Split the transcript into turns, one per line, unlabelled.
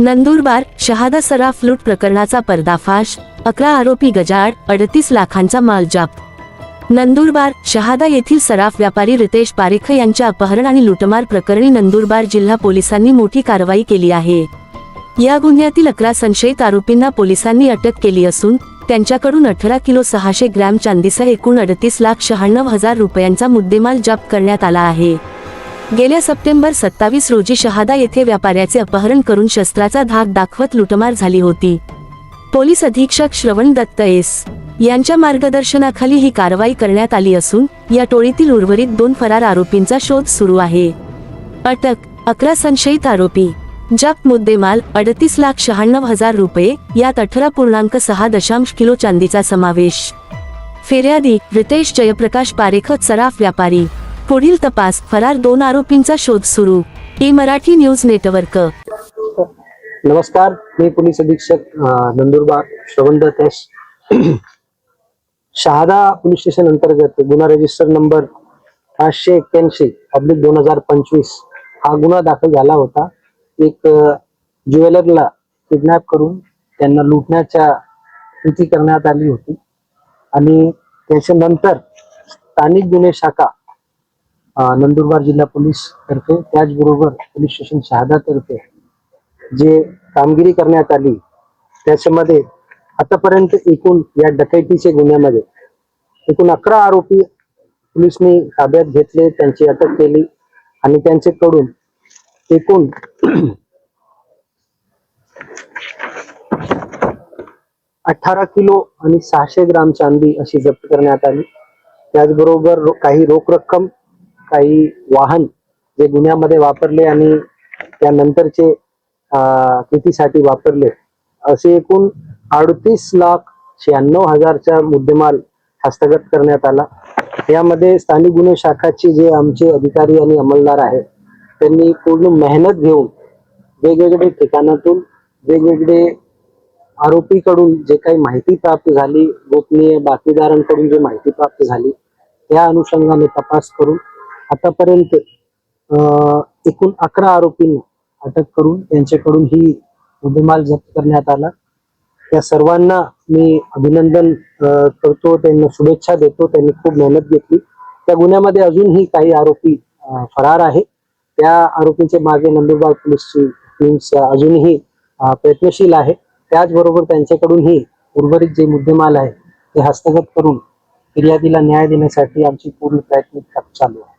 नंदुरबार शहादा सराफ लूट प्रकरणाचा पर्दाफाश अकरा आरोपी गजाआड अडतीस लाखांचा माल जप्त नंदुरबार शहादा येथील सराफ व्यापारी रितेश पारेख यांच्या अपहरण आणि लुटमार प्रकरणी नंदुरबार जिल्हा पोलिसांनी मोठी कारवाई केली आहे. या गुन्ह्यातील अकरा संशयित आरोपींना पोलिसांनी अटक केली असून त्यांच्याकडून अठरा किलो सहाशे ग्रॅम चांदीसह एकूण अडतीस लाख शहाण्णव हजार रुपयांचा मुद्देमाल जप्त करण्यात आला आहे. गेल्या सप्टेंबर सत्तावीस रोजी शहादा येथे व्यापाऱ्याचे अपहरण करून शस्त्राचा धाक दाखवत लुटमार झाली होती. पोलीस अधीक्षक श्रवण दत्त एस. यांच्या मार्गदर्शनाखाली ही कारवाई करण्यात आली असून या टोळीतील उर्वरित दोन फरार आरोपींचा शोध सुरू आहे. अटक अकरा संशयित आरोपी. जप्त मुद्देमाल अडतीस लाख शहाण्णव हजार रुपये यात अठरा पूर्णांक सहा दशांश किलो चांदीचा समावेश. फिर्यादी रितेश जयप्रकाश पारेखत सराफ व्यापारी. पुढील तपास फरार दोन आरोपींचा शोध सुरू. A Marathi news network.
नमस्कार मी पोलीस अधीक्षक Nandurbar Shravandatta S Shahada police station अंतर्गत गुन्हा रजिस्टर नंबर पाचशे एक्क्याऐंशी पब्लिक दोन हजार पंचवीस हा गुन्हा दाखल झाला होता. एक ज्वेलरला किडनॅप करून त्यांना लुटण्याच्या कृती करण्यात आली होती. आणि त्याच्यानंतर स्थानिक गुन्हे शाखा नंदुरबार जिल्हा पोलीस तर्फे त्याचबरोबर पोलीस स्टेशन शहादा तर्फे जे कामगिरी करण्यात आली त्याच्यामध्ये आतापर्यंत एकूण या डकैतीच्या गुन्ह्यामध्ये एकूण अकरा आरोपी पोलिसने ताब्यात घेतले त्यांची अटक केली आणि त्यांच्याकडून एकूण अठरा किलो आणि सहाशे ग्राम चांदी अशी जप्त करण्यात आली. त्याचबरोबर काही रोख रक्कम काही वाहन जे गुन्ह्यामध्ये वापरले आणि त्यानंतरचे कृतीसाठी वापरले असे एकूण अडतीस लाख शहाण्णव हजारचा मुद्देमाल हस्तगत करण्यात आला. यामध्ये स्थानिक गुन्हे शाखाचे जे आमचे अधिकारी आणि अंमलदार आहेत त्यांनी पूर्ण मेहनत घेऊन वेगवेगळे ठिकाणातून वेगवेगळे आरोपीकडून जे काही माहिती प्राप्त झाली गोपनीय बातमीदारांकडून जी माहिती प्राप्त झाली त्या अनुषंगाने तपास करून आतापर्यंत अं, एकूण अकरा आरोपींना अटक करून त्यांच्याकडून ही मुद्देमाल जप्त करण्यात आला. त्या सर्वांना मी अभिनंदन करतो त्यांना शुभेच्छा देतो. त्यांनी खूप मेहनत घेतली. त्या गुन्ह्यामध्ये अजूनही काही आरोपी फरार आहे त्या आरोपींच्या मागे नंदुरबार पोलीसची टीम अजूनही प्रयत्नशील आहे. त्याचबरोबर त्यांच्याकडूनही उर्वरित जे मुद्देमाल आहे ते हस्तगत करून फिर्यादीला न्याय देण्यासाठी आमची पूर्ण प्रयत्न चालू आहे.